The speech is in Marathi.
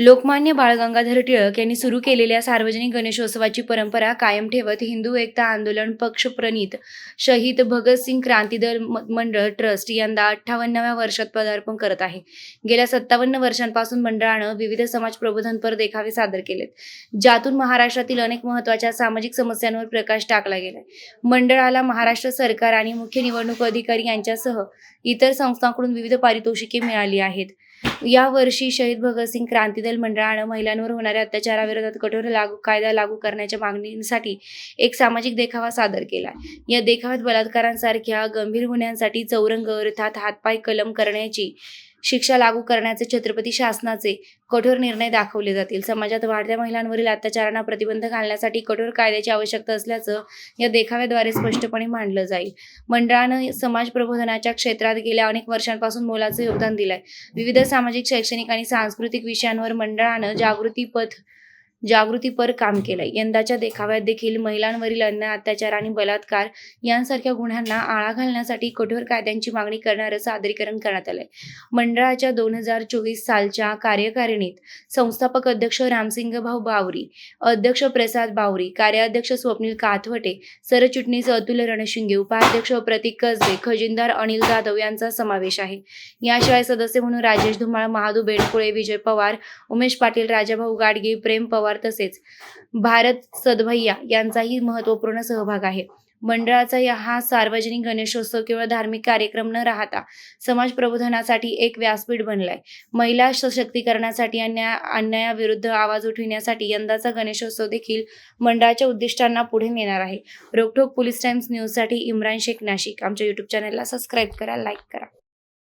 लोकमान्य बाळ गंगाधर टिळक यांनी सुरू केलेल्या सार्वजनिक गणेशोत्सवाची परंपरा कायम ठेवत हिंदू एकता आंदोलन पक्षप्रणीत शहीद भगतसिंग क्रांती दल म- मंडळ ट्रस्ट यंदा अठ्ठावन्नाव्या वर्षात पदार्पण करत आहे. गेल्या सत्तावन्न वर्षांपासून मंडळानं विविध समाज प्रबोधनपर देखावे सादर केलेत. ज्यातून महाराष्ट्रातील अनेक महत्त्वाच्या सामाजिक समस्यांवर प्रकाश टाकला गेलाय. मंडळाला महाराष्ट्र सरकार आणि मुख्य निवडणूक अधिकारी यांच्यासह इतर संस्थांकडून विविध पारितोषिके मिळाली आहेत. यावर्षी शहीद भगतसिंग क्रांती दल मंडळानं महिलांवर होणाऱ्या अत्याचाराविरोधात कठोर लागू कायदा लागू करण्याच्या मागणीसाठी एक सामाजिक देखावा सादर केला. या देखाव्यात बलात्कारांसारख्या गंभीर गुन्ह्यांसाठी चौरंग अर्थात हातपाय कलम करण्याची शिक्षा लागू करण्याचे छत्रपती शासनाचे कठोर निर्णय दाखवले जातील. समाजात वाढत्या महिलांवरील अत्याचारांना प्रतिबंध घालण्यासाठी कठोर कायद्याची आवश्यकता असल्याचं या देखाव्याद्वारे स्पष्टपणे मांडलं जाईल. मंडळानं समाज प्रबोधनाच्या क्षेत्रात गेल्या अनेक वर्षांपासून मोलाचं योगदान दिलंय. विविध सामाजिक शैक्षणिक आणि सांस्कृतिक विषयांवर मंडळानं जागृती पथ जागृतीपर काम केलंय. यंदाच्या देखाव्यात देखील महिलांवरील अन्याय अत्याचार आणि बलात्कार यांसारख्या गुन्ह्यांना आळा घालण्यासाठी कठोर कायद्यांची मागणी करणारं सादरीकरण करण्यात आलंय. मंडळाच्या दोन हजार चोवीस सालच्या कार्यकारिणीत संस्थापक अध्यक्ष रामसिंग भाऊ बावरी अध्यक्ष प्रसाद बावरी कार्याध्यक्ष स्वप्नील काथवटे सरचिटणीस अतुल रणशिंगे उपाध्यक्ष प्रतीक कसबे खजिनदार अनिल जाधव यांचा समावेश आहे. याशिवाय सदस्य म्हणून राजेश धुमाळ महादू बेडकुळे विजय पवार उमेश पाटील राजाभाऊ गाडगे प्रेम पवार तसेच. भारत सदभैया यांचाही महत्त्वपूर्ण सहभाग आहे. मंडळाचा या हा सार्वजनिक गणेशोत्सव केवळ धार्मिक कार्यक्रम न राहता समाज प्रबोधनासाठी एक व्यासपीठ बनलाय. महिला सशक्तीकरणासाठी अन्याय अन्यायाविरुद्ध आवाज उठविण्यासाठी यंदाचा गणेशोत्सव देखील मंडळाच्या उद्दिष्टांना पुढे नेणार आहे. रोखोक पोलीस टाइम्स न्यूजसाठी इम्रान शेख नाशिक. आमच्या यूट्यूब चॅनलला सबस्क्राईब करा लाईक करा.